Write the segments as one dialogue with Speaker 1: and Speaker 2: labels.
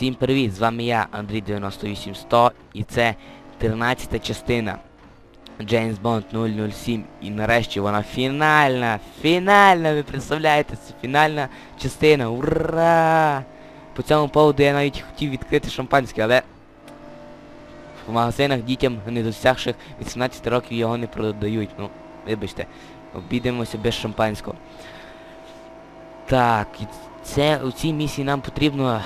Speaker 1: Всім привіт! З вами я, Андрій 98100 і це 13-та частина James Bond 007 і нарешті вона фінальна! Фінальна! Ви представляєте, це фінальна частина! Ура! По цьому поводу я навіть хотів відкрити шампанське, але в магазинах дітям, не досягших 18 років його не продають. Ну, вибачте, обійдемося без шампанського. Так, це у цій місії нам потрібно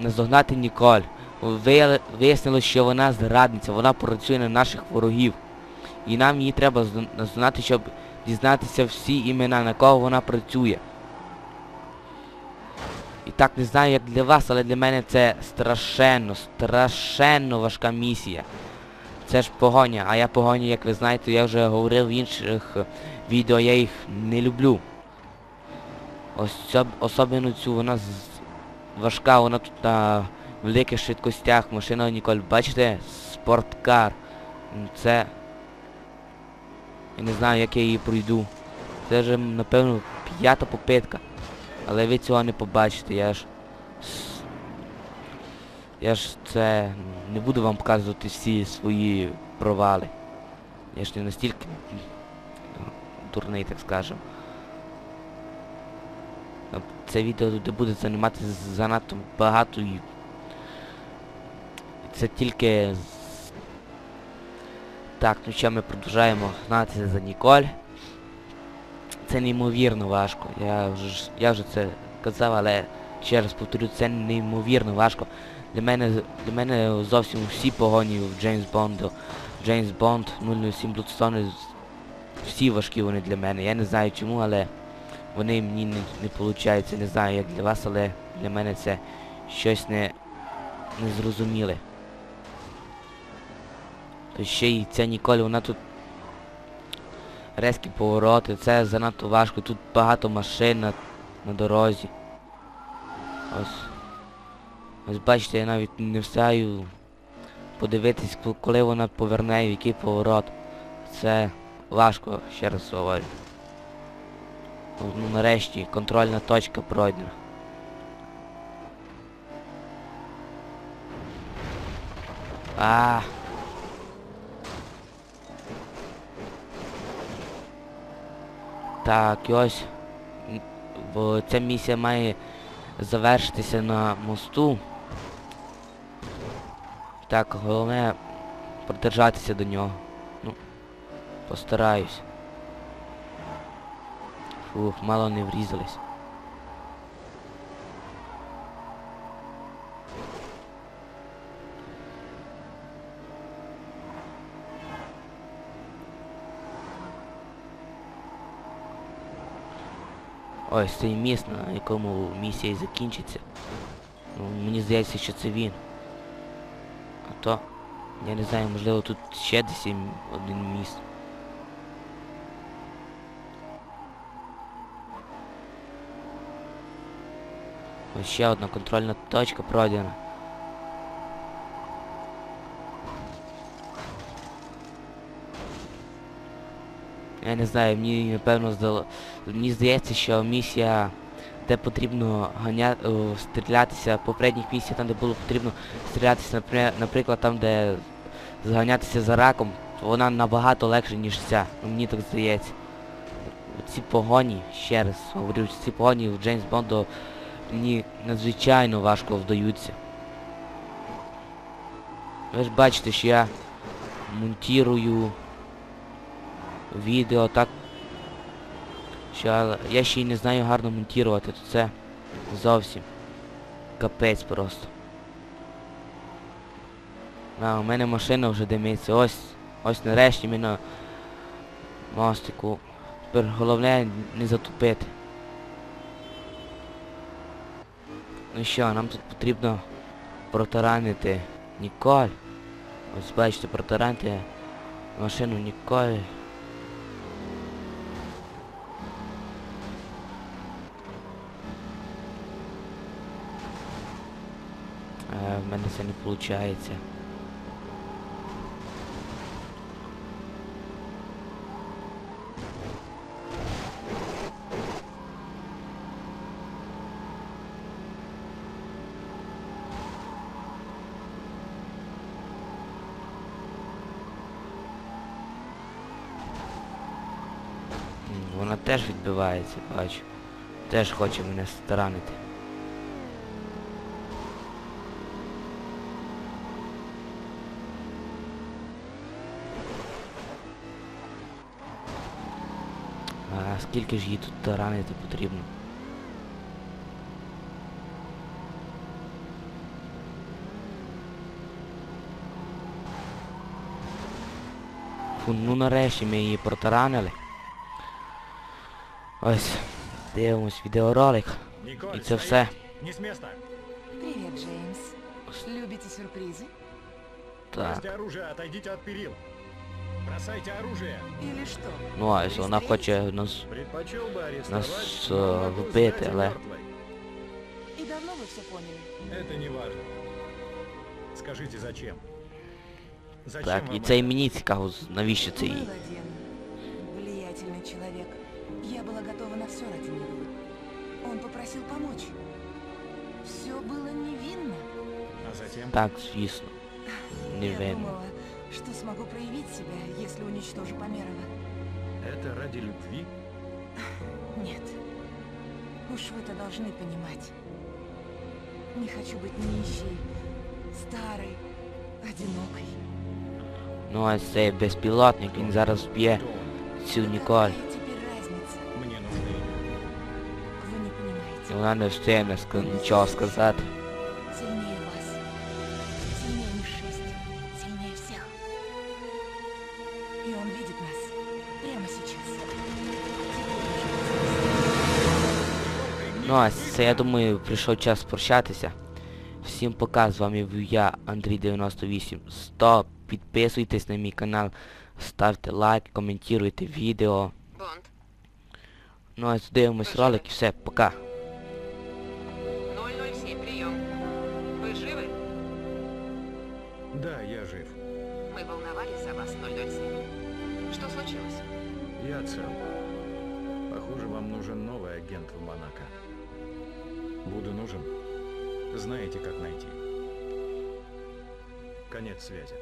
Speaker 1: наздогнати Ніколь. Вияли- Вияснилось, що вона зрадниця, вона працює на наших ворогів. І нам її треба наздогнати, щоб дізнатися всі імена, на кого вона працює. І так не знаю, як для вас, але для мене це страшенно, страшенно важка місія. Це ж погоня, а я погоні, як ви знаєте, я вже говорив в інших відео, я їх не люблю. Особ... Особливо цю вона. Важка, вона тут на великих швидкостях, машина Ніколь, бачите, спорткар. Це... Я не знаю, як я її пройду. Це вже, напевно, п'ята попитка. Але ви цього не побачите, я ж... Я ж це... Не буду вам показувати всі свої провали. Я ж не настільки дурний, так скажемо. Це відео де буде займати занадто багато і це тільки так, ну що ми продовжаємо гнатися за Ніколь. Це неймовірно важко. Я вже я вже це казав, але ще раз повторю, це неймовірно важко. Для мене для мене зовсім всі погоні в Джеймс Бонду. Джеймс Бонд 007 Bloodstone всі важкі вони для мене. Я не знаю чому, але вони мені не, не получаються, не знаю як для вас, але для мене це щось не, незрозуміле. То ще й ця Ніколь, вона тут резкі повороти, це занадто важко, тут багато машин на, на дорозі. Ось. Ось бачите, я навіть не встаю подивитись, коли вона поверне, в який поворот. Це важко, ще раз говорю. Ну, нарешті, контрольна точка пройдена. А. Так, і ось. Бо ця місія має завершитися на мосту. Так, головне продержатися до нього. Ну, постараюсь. Фух, мало не врізались. Ось цей міст, на якому місія і закінчиться. Ну, мені здається, що це він. А то, я не знаю, можливо тут ще десь один міст. Ще одна контрольна точка пройдена. Я не знаю, мені напевно здало. Мені здається, що місія, де потрібно ганя... стрілятися, попередніх місій, там де було потрібно стрілятися, наприклад, там, де зганятися за раком, вона набагато легше, ніж ця. Мені так здається. Ці погоні, ще раз говорю, ці погоні в Джеймс Бонду мені надзвичайно важко вдаються. Ви ж бачите, що я монтірую відео так. Що я ще й не знаю гарно монтувати, то це зовсім капець просто. А, у мене машина вже димиться. Ось, ось нарешті ми на мостику. Тепер головне не затупити. Ну що, нам тут потрібно протаранити Ніколь. Ось бачите, протаранити машину Ніколь. Е, в мене це не виходить. Теж відбивається, бачу. Теж хоче мене старанити. А скільки ж їй тут таранити потрібно? Ну нарешті ми її протаранили. Ось, дивимось відеоролик.
Speaker 2: Николь,
Speaker 1: І це
Speaker 2: стоять!
Speaker 1: все.
Speaker 2: Не с места!
Speaker 3: Привет, Джеймс. Любите сюрпризы?
Speaker 1: Так.
Speaker 2: Бросьте оружие, отойдите от перил! Бросайте оружие!
Speaker 3: Или что?
Speaker 1: Ну ось вона хоче нас.
Speaker 2: Предпочел бы арестовать,
Speaker 1: Нас,
Speaker 2: но
Speaker 1: э,
Speaker 2: могу
Speaker 1: вбити,
Speaker 2: сдать
Speaker 1: але-
Speaker 2: мертвой.
Speaker 3: И давно вы все поняли?
Speaker 2: Это не важно. Скажите, зачем? Зачем
Speaker 1: Так,
Speaker 2: вам
Speaker 1: і це і
Speaker 2: это?
Speaker 1: мені цікаво, з- навіщо це
Speaker 3: Был
Speaker 1: їй.
Speaker 3: Он попросил помочь. Все было невинно.
Speaker 2: А затем?
Speaker 1: Так, звісно.
Speaker 3: Я
Speaker 1: Невинно.
Speaker 3: думала, что смогу проявить себя, если уничтожу Померова.
Speaker 2: Это ради любви?
Speaker 3: Нет. Уж вы-то должны понимать. Не хочу быть нищей, старой, одинокой.
Speaker 1: Ну ось цей безпілотник, він зараз вб'є
Speaker 2: Кто он?
Speaker 1: цю
Speaker 3: Да
Speaker 1: Ніколь. І вона не встигне ска- нічого сказати.
Speaker 3: Сильнее вас. Сильнее Ми-6. Сильнее всех. Он видит нас. Прямо сейчас.
Speaker 1: Ну а це я думаю прийшов час прощатися. Всім пока, з вами був я, Андрій98. Стоп, підписуйтесь на мій канал, ставте лайк, коментуйте відео. Ну а дивимось ролик і все, пока.
Speaker 4: Мы волновались за вас, 007. Что случилось?
Speaker 2: Я цел. Похоже, вам нужен новый агент в Монако. Буду нужен. Знаете, как найти. Конец связи.